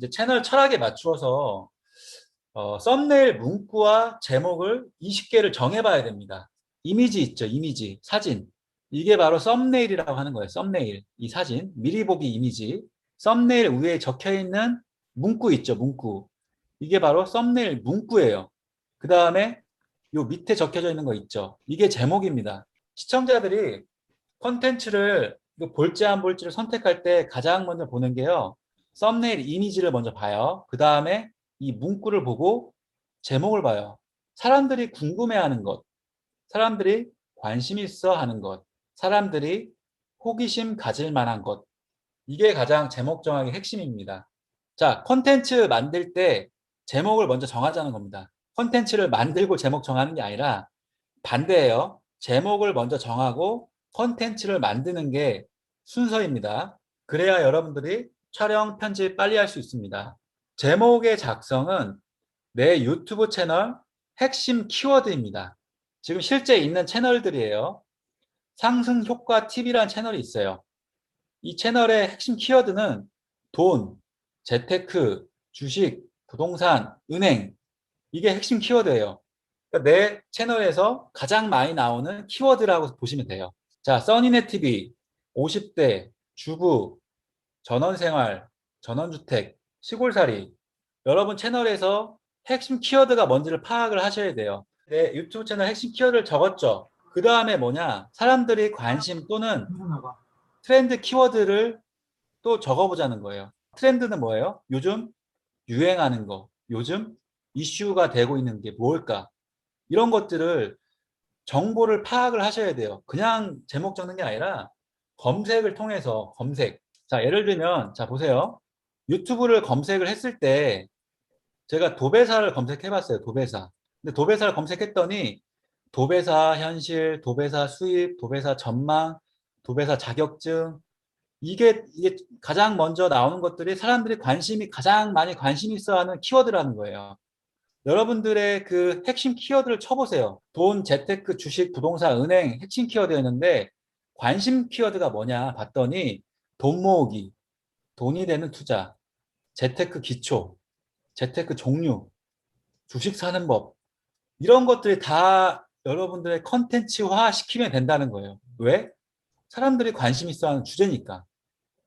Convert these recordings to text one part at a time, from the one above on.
이제 채널 철학에 맞추어서 어, 썸네일 문구와 제목을 20개를 정해봐야 됩니다. 이미지 있죠, 이미지, 사진. 이게 바로 썸네일이라고 하는 거예요. 썸네일, 이 사진, 미리 보기 이미지. 썸네일 위에 적혀 있는 문구 있죠, 문구. 이게 바로 썸네일 문구예요. 그 다음에 요 밑에 적혀져 있는 거 있죠. 이게 제목입니다. 시청자들이 컨텐츠를 볼지 안 볼지를 선택할 때 가장 먼저 보는 게요. 썸네일 이미지를 먼저 봐요. 그 다음에 이 문구를 보고 제목을 봐요. 사람들이 궁금해하는 것, 사람들이 관심 있어 하는 것, 사람들이 호기심 가질 만한 것. 이게 가장 제목 정하기 핵심입니다. 자, 컨텐츠 만들 때 제목을 먼저 정하자는 겁니다. 컨텐츠를 만들고 제목 정하는 게 아니라 반대예요. 제목을 먼저 정하고 컨텐츠를 만드는 게 순서입니다. 그래야 여러분들이 촬영, 편집 빨리 할 수 있습니다. 제목의 작성은 내 유튜브 채널 핵심 키워드입니다. 지금 실제 있는 채널들이에요. 상승 효과 TV라는 채널이 있어요. 이 채널의 핵심 키워드는 돈, 재테크, 주식, 부동산, 은행 이게 핵심 키워드예요. 그러니까 내 채널에서 가장 많이 나오는 키워드라고 보시면 돼요. 자, 써니네 TV, 50대, 주부, 전원생활, 전원주택, 시골살이 여러분 채널에서 핵심 키워드가 뭔지를 파악을 하셔야 돼요. 내 유튜브 채널 핵심 키워드를 적었죠. 그 다음에 뭐냐 사람들이 관심 또는 트렌드 키워드를 또 적어보자는 거예요. 트렌드는 뭐예요? 요즘 유행하는 거, 요즘 이슈가 되고 있는 게 뭘까? 이런 것들을 정보를 파악을 하셔야 돼요. 그냥 제목 적는 게 아니라 검색을 통해서 검색. 자, 예를 들면, 자, 보세요. 유튜브를 검색을 했을 때 제가 도배사를 검색해 봤어요. 도배사. 근데 도배사를 검색했더니 도배사 현실, 도배사 수입, 도배사 전망, 도배사 자격증 이게, 이게 가장 먼저 나오는 것들이 사람들이 관심이 가장 많이 관심 있어 하는 키워드라는 거예요. 여러분들의 그 핵심 키워드를 쳐보세요. 돈, 재테크, 주식, 부동산, 은행 핵심 키워드였는데 관심 키워드가 뭐냐 봤더니 돈 모으기, 돈이 되는 투자, 재테크 기초, 재테크 종류, 주식 사는 법 이런 것들이 다 여러분들의 컨텐츠화 시키면 된다는 거예요. 왜? 사람들이 관심 있어 하는 주제니까.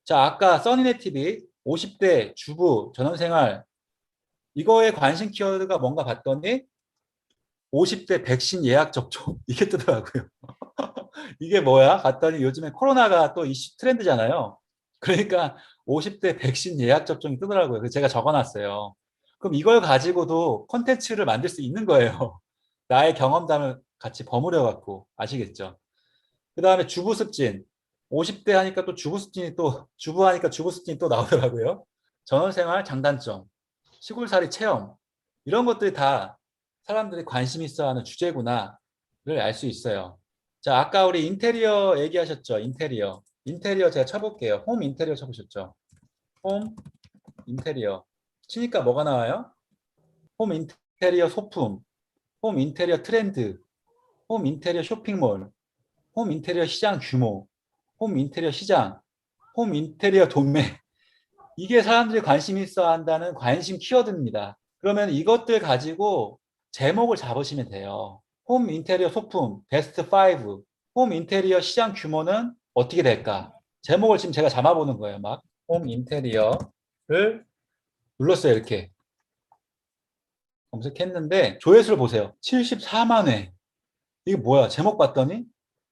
자, 아까 써니네 TV 50대 주부 전원생활 이거에 관심 키워드가 뭔가 봤더니 50대 백신 예약 접종 이게 뜨더라고요. 이게 뭐야? 봤더니 요즘에 코로나가 또 이슈 트렌드잖아요. 그러니까 50대 백신 예약 접종이 뜨더라고요. 그래서 제가 적어놨어요. 그럼 이걸 가지고도 콘텐츠를 만들 수 있는 거예요. 나의 경험담을 같이 버무려 갖고 아시겠죠? 그 다음에 주부 습진 50대 하니까 또 주부 습진이 또 주부 하니까 주부 습진이 또 나오더라고요. 전원생활 장단점 시골살이 체험 이런 것들이 다 사람들이 관심 있어 하는 주제구나를 알 수 있어요. 자, 아까 우리 인테리어 얘기하셨죠? 인테리어. 인테리어 제가 쳐볼게요. 홈 인테리어 쳐보셨죠? 홈 인테리어. 치니까 뭐가 나와요? 홈 인테리어 소품, 홈 인테리어 트렌드, 홈 인테리어 쇼핑몰, 홈 인테리어 시장 규모, 홈 인테리어 시장, 홈 인테리어 도매. 이게 사람들이 관심 있어 한다는 관심 키워드입니다. 그러면 이것들 가지고 제목을 잡으시면 돼요. 홈 인테리어 소품 베스트 5, 홈 인테리어 시장 규모는 어떻게 될까? 제목을 지금 제가 잡아보는 거예요. 막 홈 인테리어를 눌렀어요. 이렇게 검색했는데 조회수를 보세요. 74만 회. 이게 뭐야? 제목 봤더니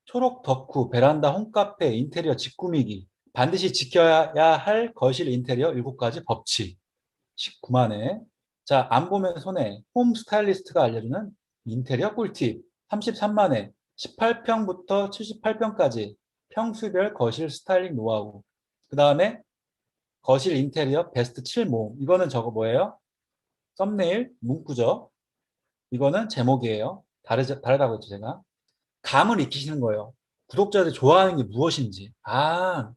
초록 덕후, 베란다, 홈카페, 인테리어 직구미기 반드시 지켜야 할 거실 인테리어 7가지 법칙 19만 회. 자, 안 보면 손해. 홈 스타일리스트가 알려주는 인테리어 꿀팁 33만 회. 18평부터 78평까지 평수별 거실 스타일링 노하우. 그 다음에 거실 인테리어 베스트 7모. 이거는 저거 뭐예요? 썸네일 문구죠. 이거는 제목이에요. 다르, 다르다고 했죠, 제가. 감을 익히시는 거예요. 구독자들이 좋아하는 게 무엇인지. 아,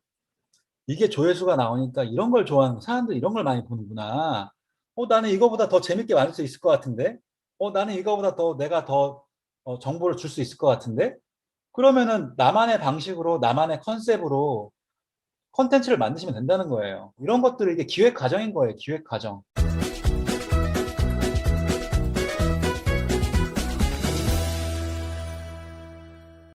이게 조회수가 나오니까 이런 걸 좋아하는, 사람들이 이런 걸 많이 보는구나. 어, 나는 이거보다 더 재밌게 만들 수 있을 것 같은데? 어, 나는 이거보다 더 내가 더 어, 정보를 줄 수 있을 것 같은데? 그러면은 나만의 방식으로, 나만의 컨셉으로 컨텐츠를 만드시면 된다는 거예요. 이런 것들을 이게 기획 과정인 거예요. 기획 과정.